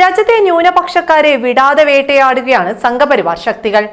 രാജ്യത്തെ ന്യൂനപക്ഷക്കാരെ വിടാതെ വേട്ടയാടുകയാണ് സംഘപരിവാർ ശക്തികൾ.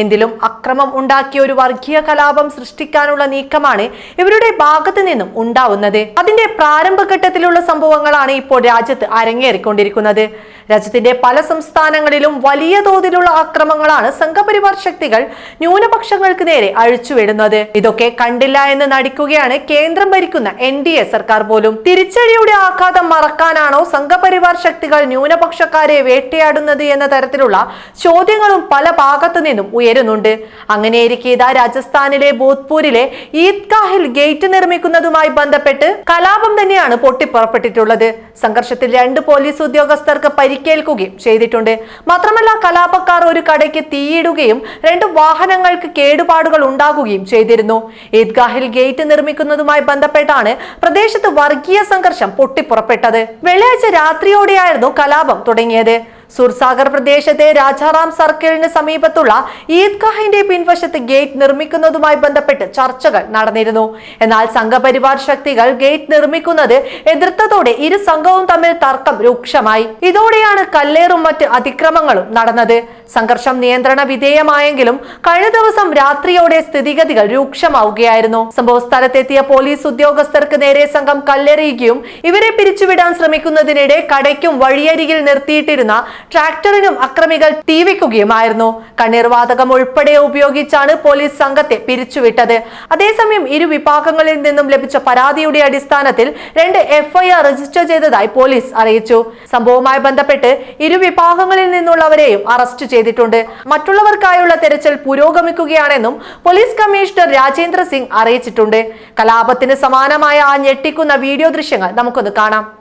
എന്തിലും അക്രമം ഉണ്ടാക്കിയ ഒരു വർഗീയ കലാപം സൃഷ്ടിക്കാനുള്ള നീക്കമാണ് ഇവരുടെ ഭാഗത്ത് നിന്നും ഉണ്ടാവുന്നത്. അതിന്റെ പ്രാരംഭഘട്ടത്തിലുള്ള സംഭവങ്ങളാണ് ഇപ്പോൾ രാജ്യത്ത് അരങ്ങേറിക്കൊണ്ടിരിക്കുന്നത്. രാജ്യത്തിന്റെ പല സംസ്ഥാനങ്ങളിലും വലിയ തോതിലുള്ള അക്രമങ്ങളാണ് സംഘപരിവാർ ശക്തികൾ ന്യൂനപക്ഷങ്ങൾക്ക് നേരെ അഴിച്ചുവിടുന്നത്. ഇതൊക്കെ കണ്ടില്ല എന്ന് നടിക്കുകയാണ് കേന്ദ്രം ഭരിക്കുന്ന എൻ സർക്കാർ പോലും. തിരിച്ചടിയുടെ ആഘാതം മറക്കാനാണോ സംഘപരിവാർ ശക്തികൾ ന്യൂനപക്ഷക്കാരെ വേട്ടയാടുന്നത് എന്ന തരത്തിലുള്ള ചോദ്യങ്ങളും പല ഭാഗത്തു നിന്നും ഉയരുന്നുണ്ട്. അങ്ങനെയിരിക്കെ ഇതാ രാജസ്ഥാനിലെ ബോധ്പൂരിലെ ഈദ്ഗാഹിൽ ഗേറ്റ് നിർമ്മിക്കുന്നതുമായി ബന്ധപ്പെട്ട് കലാപം തന്നെയാണ് പൊട്ടിപ്പുറപ്പെട്ടിട്ടുള്ളത്. സംഘർഷത്തിൽ രണ്ട് പോലീസ് ഉദ്യോഗസ്ഥർക്ക് പരിക്കേൽക്കുകയും ചെയ്തിട്ടുണ്ട്. മാത്രമല്ല കലാപക്കാർ ഒരു കടയ്ക്ക് തീയിടുകയും രണ്ട് വാഹനങ്ങൾക്ക് കേടുപാടുകൾ ഉണ്ടാകുകയും ചെയ്തിരുന്നു. ഈദ്ഗാഹിൽ ഗേറ്റ് നിർമ്മിക്കുന്നതുമായി ബന്ധപ്പെട്ടാണ് പ്രദേശത്ത് വർഗീയ സംഘർഷം പൊട്ടിപ്പുറപ്പെട്ടത്. വെള്ളിയാഴ്ച രാത്രിയോടെയായിരുന്നു കലാപം തുടങ്ങിയത്. സുർസാഗർ പ്രദേശത്തെ രാജാറാം സർക്കിളിന് സമീപത്തുള്ള ഈദ്ഗാഹിന്റെ പിൻവശത്ത് ഗേറ്റ് നിർമ്മിക്കുന്നതുമായി ബന്ധപ്പെട്ട് ചർച്ചകൾ നടന്നിരുന്നു. എന്നാൽ സംഘപരിവാർ ശക്തികൾ ഗേറ്റ് നിർമ്മിക്കുന്നത് എതിർത്തതോടെ ഇരു സംഘവും തമ്മിൽ തർക്കം രൂക്ഷമായി. ഇതോടെയാണ് കല്ലേറും മറ്റ് അതിക്രമങ്ങളും നടന്നത്. സംഘർഷം നിയന്ത്രണ വിധേയമായെങ്കിലും കഴിഞ്ഞ ദിവസം രാത്രിയോടെ സ്ഥിതിഗതികൾ രൂക്ഷമാവുകയായിരുന്നു. സംഭവ സ്ഥലത്തെത്തിയ പോലീസ് ഉദ്യോഗസ്ഥർക്ക് നേരെ സംഘം കല്ലെറിയുകയും ഇവരെ പിരിച്ചുവിടാൻ ശ്രമിക്കുന്നതിനിടെ കടയ്ക്കും വഴിയരികിൽ നിർത്തിയിട്ടിരുന്ന ട്രാക്ടറിനും അക്രമികൾ തീവിക്കുകയുമായിരുന്നു. കണ്ണീർവാതകം ഉൾപ്പെടെ ഉപയോഗിച്ചാണ് പോലീസ് സംഘത്തെ പിരിച്ചുവിട്ടത്. അതേസമയം ഇരു വിഭാഗങ്ങളിൽ നിന്നും ലഭിച്ച പരാതിയുടെ അടിസ്ഥാനത്തിൽ രണ്ട് എഫ്ഐആർ രജിസ്റ്റർ ചെയ്തതായി പോലീസ് അറിയിച്ചു. സംഭവവുമായി ബന്ധപ്പെട്ട് ഇരു വിഭാഗങ്ങളിൽ നിന്നുള്ളവരെയും അറസ്റ്റ് ചെയ്തിട്ടുണ്ട്. മറ്റുള്ളവർക്കായുള്ള തെരച്ചിൽ പുരോഗമിക്കുകയാണെന്നും പോലീസ് കമ്മീഷണർ രാജേന്ദ്ര സിംഗ് അറിയിച്ചിട്ടുണ്ട്. കലാപത്തിന് സമാനമായ ആ ഞെട്ടിക്കുന്ന വീഡിയോ ദൃശ്യങ്ങൾ നമുക്കൊന്ന് കാണാം.